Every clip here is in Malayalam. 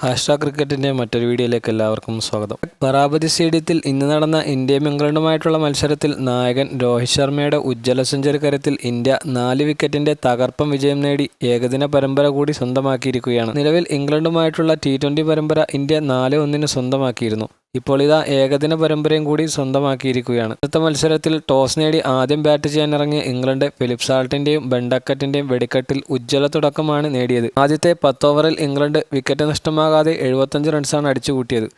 ആഷ്ട്ര ക്രിക്കറ്റിന്റെ മറ്റൊരു വീഡിയോയിലേക്ക് എല്ലാവർക്കും സ്വാഗതം. ബറാബതി സ്റ്റേഡിയത്തിൽ ഇന്ന് നടന്ന ഇന്ത്യയും ഇംഗ്ലണ്ടുമായിട്ടുള്ള മത്സരത്തിൽ നായകൻ രോഹിത് ശർമ്മയുടെ ഉജ്ജ്വല സെഞ്ചുറി കരത്തിൽ ഇന്ത്യ നാല് വിക്കറ്റിന്റെ തകർപ്പൻ വിജയം നേടി ഏകദിന പരമ്പര കൂടി സ്വന്തമാക്കിയിരിക്കുകയാണ്. നിലവിൽ ഇംഗ്ലണ്ടുമായിട്ടുള്ള ടി പരമ്പര ഇന്ത്യ നാല് ഒന്നിന് സ്വന്തമാക്കിയിരുന്നു. ഇപ്പോൾ ഇതാ ഏകദിന പരമ്പരയും കൂടി സ്വന്തമാക്കിയിരിക്കുകയാണ്. അടുത്ത മത്സരത്തിൽ ടോസ് നേടി ആദ്യം ബാറ്റ് ചെയ്യാൻ ഇറങ്ങിയ ഇംഗ്ലണ്ട് ഫിലിപ്പ് സാൾട്ടിന്റെയും ബെൻഡക്കറ്റിന്റെയും വെടിക്കെട്ടിൽ ഉജ്ജ്വല തുടക്കമാണ് നേടിയത്. ആദ്യത്തെ പത്ത് ഓവറിൽ ഇംഗ്ലണ്ട് വിക്കറ്റ് നഷ്ടമാകാതെ എഴുപത്തഞ്ച് റൺസാണ് അടിച്ചുകൂട്ടിയത്.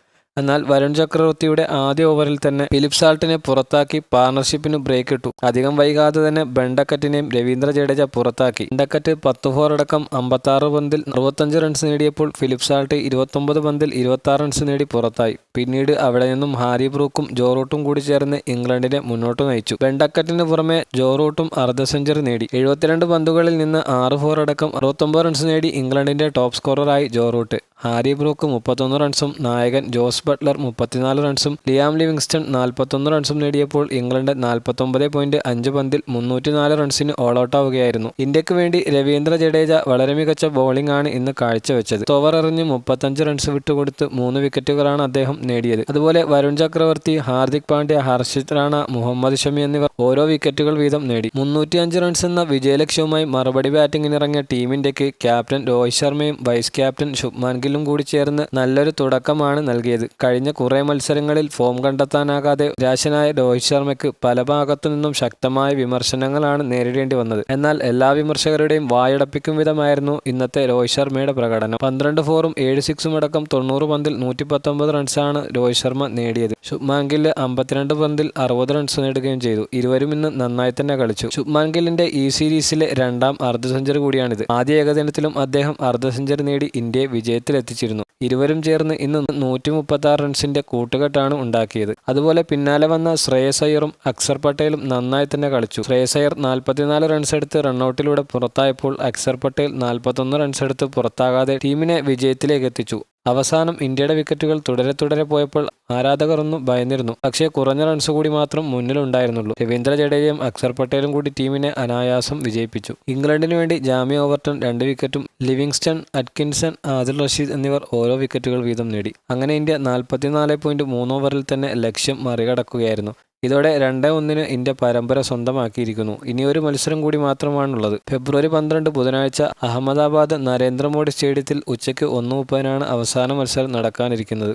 എന്നാൽ വരുൺ ചക്രവർത്തിയുടെ ആദ്യ ഓവറിൽ തന്നെ ഫിലിപ്പ് സാൾട്ടിനെ പുറത്താക്കി പാർട്ണർഷിപ്പിന് ബ്രേക്ക് ഇട്ടു. അധികം വൈകാതെ തന്നെ ബെണ്ടക്കറ്റിനെയും രവീന്ദ്ര ജഡേജ പുറത്താക്കി. ബെണ്ടക്കറ്റ് പത്ത് ഫോർ അടക്കം അമ്പത്താറ് പന്തിൽ അറുപത്തഞ്ച് റൺസ് നേടിയപ്പോൾ ഫിലിപ്പ് സാൾട്ട് ഇരുപത്തൊമ്പത് പന്തിൽ ഇരുപത്തി റൺസ് നേടി പുറത്തായി. പിന്നീട് അവിടെ നിന്നും ഹാരി ബ്രൂക്കും ജോറൂട്ടും കൂടി ചേർന്ന് ഇംഗ്ലണ്ടിനെ മുന്നോട്ട് നയിച്ചു. ബെണ്ടക്കറ്റിന് പുറമെ ജോറൂട്ടും അർദ്ധ സെഞ്ചുറി നേടി. എഴുപത്തിരണ്ട് പന്തുകളിൽ നിന്ന് ആറ് ഫോർ അടക്കം അറുപത്തൊമ്പത് റൺസ് നേടി ഇംഗ്ലണ്ടിന്റെ ടോപ്പ് സ്കോററായി ജോറൂട്ട്. ഹാരി ബ്രൂക്ക് മുപ്പത്തൊന്ന് റൺസും നായകൻ ജോസ് ബട്ട്ലർ മുപ്പത്തിനാല് റൺസും ലിയാം ലിവിങ്സ്റ്റൺ നാൽപ്പത്തൊന്ന് റൺസും നേടിയപ്പോൾ ഇംഗ്ലണ്ട് നാൽപ്പത്തൊമ്പത് പോയിന്റ് അഞ്ച് പന്തിൽ മുന്നൂറ്റിനാല് റൺസിന് ഓൾ ഔട്ട് ആവുകയായിരുന്നു. ഇന്ത്യയ്ക്ക് വേണ്ടി രവീന്ദ്ര ജഡേജ വളരെ മികച്ച ബോളിംഗ് ആണ് ഇന്ന് കാഴ്ചവെച്ചത്. ഓവർ എറിഞ്ഞ് മുപ്പത്തഞ്ച് റൺസ് വിട്ടുകൊടുത്ത് മൂന്ന് വിക്കറ്റുകളാണ് അദ്ദേഹം നേടിയത്. അതുപോലെ വരുൺ ചക്രവർത്തി ഹാർദിക് പാണ്ഡ്യ ഹർഷിത് റാണ മുഹമ്മദ് ഷമി എന്നിവർ ഓരോ വിക്കറ്റുകൾ വീതം നേടി. മുന്നൂറ്റിയഞ്ച് റൺസ് എന്ന വിജയലക്ഷ്യവുമായി മറുപടി ബാറ്റിംഗിനിറങ്ങിയ ടീം ഇന്ത്യയ്ക്ക് ക്യാപ്റ്റൻ രോഹിത് ശർമ്മയും വൈസ് ക്യാപ്റ്റൻ ശുഭ്മാൻ ഗില്ലും കൂടി ചേർന്ന് നല്ലൊരു തുടക്കമാണ് നൽകിയത്. കഴിഞ്ഞ കുറേ മത്സരങ്ങളിൽ ഫോം കണ്ടെത്താനാകാതെ നിരാശനായ രോഹിത് ശർമ്മയ്ക്ക് പല ഭാഗത്തു നിന്നും ശക്തമായ വിമർശനങ്ങളാണ് നേരിടേണ്ടി വന്നത്. എന്നാൽ എല്ലാ വിമർശകരുടെയും വായടപ്പിക്കും വിധമായിരുന്നു ഇന്നത്തെ രോഹിത് ശർമ്മയുടെ പ്രകടനം. പന്ത്രണ്ട് ഫോറും ഏഴ് സിക്സും അടക്കം തൊണ്ണൂറ് പന്തിൽ നൂറ്റി പത്തൊമ്പത് റൺസാണ് രോഹിത് ശർമ്മ നേടിയത്. ശുഭ്മാൻ ഗില്ല് അമ്പത്തിരണ്ട് പന്തിൽ അറുപത് റൺസ് നേടുകയും ചെയ്തു. ഇരുവരും ഇന്ന് നന്നായി തന്നെ കളിച്ചു. ശുഭ്മാൻ ഗില്ലിന്റെ ഈ സീരീസിലെ രണ്ടാം അർദ്ധ സെഞ്ചുറി കൂടിയാണിത്. ആദ്യ ഏകദിനത്തിലും അദ്ദേഹം അർദ്ധ സെഞ്ചറി നേടി ഇന്ത്യയെ വിജയത്തിലെത്തിച്ചിരുന്നു. ഇരുവരും ചേർന്ന് ഇന്ന് നൂറ്റി മുപ്പത്തി ആറ് റൺസിന്റെ കൂട്ടുകെട്ടാണ് ഉണ്ടാക്കിയത്. അതുപോലെ പിന്നാലെ വന്ന ശ്രേയസ് അക്സർ പട്ടേലും നന്നായി തന്നെ കളിച്ചു. ശ്രേയസ് നാൽപ്പത്തിനാല് റൺസ് എടുത്ത് റണ്ണൌട്ടിലൂടെ പുറത്തായപ്പോൾ അക്സർ പട്ടേൽ നാൽപ്പത്തൊന്ന് റൺസ് എടുത്ത് പുറത്താകാതെ ടീമിനെ വിജയത്തിലേക്ക് എത്തിച്ചു. അവസാനം ഇന്ത്യയുടെ വിക്കറ്റുകൾ തുടരെ തുടരെ പോയപ്പോൾ ആരാധകർ ഒന്ന് ഭയന്നിരുന്നു. പക്ഷേ കുറഞ്ഞ റൺസ് കൂടി മാത്രം മുന്നിലുണ്ടായിരുന്നുള്ളൂ. രവീന്ദ്ര ജഡേജയും അക്സർ പട്ടേലും കൂടി ടീമിനെ അനായാസം വിജയിപ്പിച്ചു. ഇംഗ്ലണ്ടിന് വേണ്ടി ജാമി ഓവർട്ടൺ രണ്ട് വിക്കറ്റും ലിവിങ്സ്റ്റൺ അറ്റ്കിൻസൺ ആദിൽ റഷീദ് എന്നിവർ ഓരോ വിക്കറ്റുകൾ വീതം നേടി. അങ്ങനെ ഇന്ത്യ നാൽപ്പത്തിനാല് പോയിന്റ് മൂന്ന് ഓവറിൽ തന്നെ ലക്ഷ്യം മറികടക്കുകയായിരുന്നു. ഇതോടെ രണ്ട് ഒന്നിന് ഇന്ത്യ പരമ്പര സ്വന്തമാക്കിയിരിക്കുന്നു. ഇനി ഒരു മത്സരം കൂടി മാത്രമാണുള്ളത്. ഫെബ്രുവരി പന്ത്രണ്ട് ബുധനാഴ്ച അഹമ്മദാബാദ് നരേന്ദ്രമോദി സ്റ്റേഡിയത്തിൽ ഉച്ചയ്ക്ക് ഒന്ന് മുപ്പതിനാണ് അവസാന മത്സരം നടക്കാനിരിക്കുന്നത്.